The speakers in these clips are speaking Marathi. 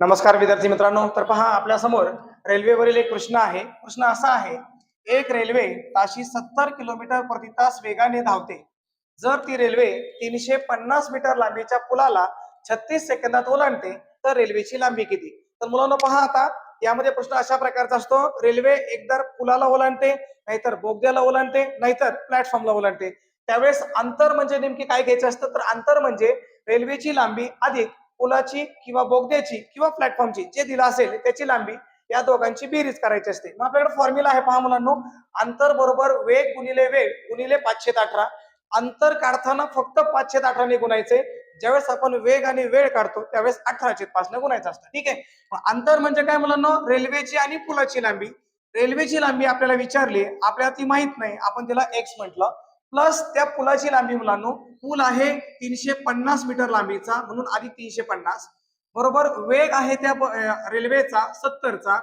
नमस्कार विद्यार्थी मित्रांनो तर पहा आपल्यासमोर रेल्वेवरील एक प्रश्न आहे. प्रश्न असा आहे एक रेल्वे ताशी सत्तर किलोमीटर प्रति तास वेगाने धावते. जर ती रेल्वे तीनशे पन्नास मीटर लांबीच्या पुलाला छत्तीस सेकंदात ओलांडते तर रेल्वेची लांबी किती? तर मुलांना पहा आता यामध्ये प्रश्न अशा प्रकारचा असतो रेल्वे एकदा पुलाला ओलांडते नाहीतर बोगद्याला ओलांडते नाहीतर प्लॅटफॉर्मला ओलांडते. त्यावेळेस अंतर म्हणजे नेमकी काय घ्यायचं असतं? तर अंतर म्हणजे रेल्वेची लांबी अधिक पुलाची किंवा बोगद्याची किंवा प्लॅटफॉर्मची जे दिलं असेल त्याची लांबी या दोघांची बेरीज करायची असते. मग आपल्याकडे फॉर्म्युला आहे पहा मुलांनो. अंतर बरोबर वेग गुणिले वेग गुणिले पाचशे अठरा. अंतर काढताना फक्त पाचशे अठराने गुणायचे. ज्यावेळेस आपण वेग आणि वेळ काढतो त्यावेळेस अठराशे पाचने गुणायचं असतं. ठीक आहे? अंतर म्हणजे काय मुलांना? रेल्वेची आणि पुलाची लांबी. रेल्वेची लांबी आपल्याला विचारली आपल्याला ती माहीत नाही. आपण तिला एक्स म्हटलं. प्लस त्या पुलाची लांबी मुलांनो पूल आहे तीनशे पन्नास मीटर लांबीचा म्हणून आधी तीनशे पन्नास बरोबर वेग आहे त्या रेल्वेचा सत्तरचा.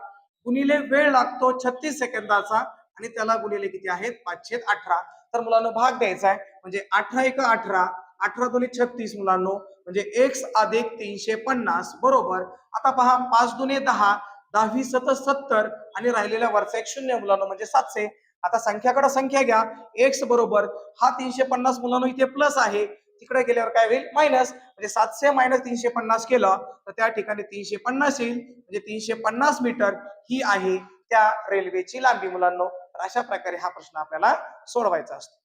गुणिले वेळ लागतो छत्तीस सेकंदाचा आणि त्याला गुणिले किती आहेत? पाचशे अठरा. तर मुलांनो भाग द्यायचा आहे. म्हणजे अठरा एक अठरा अठरा दोन्ही छत्तीस मुलांनो. म्हणजे एक्स अधिक तीनशे पन्नास बरोबर. आता पहा पाच दुने दहा दहावी सतत सत्तर आणि राहिलेल्या वरचा एक शून्य मुलांनो म्हणजे सातशे. आता संख्याकडे संख्या घ्या. एक्स बरोबर हा तीनशे पन्नास मुलांनो इथे प्लस आहे. तिकडे गेल्यावर काय होईल? मायनस म्हणजे सातशे मायनस तीनशे पन्नास केलं तर त्या ठिकाणी तीनशे पन्नास येईल. म्हणजे तीनशे पन्नास मीटर ही आहे त्या रेल्वेची लांबी मुलांनो. तर अशा प्रकारे हा प्रश्न आपल्याला सोडवायचा असतो.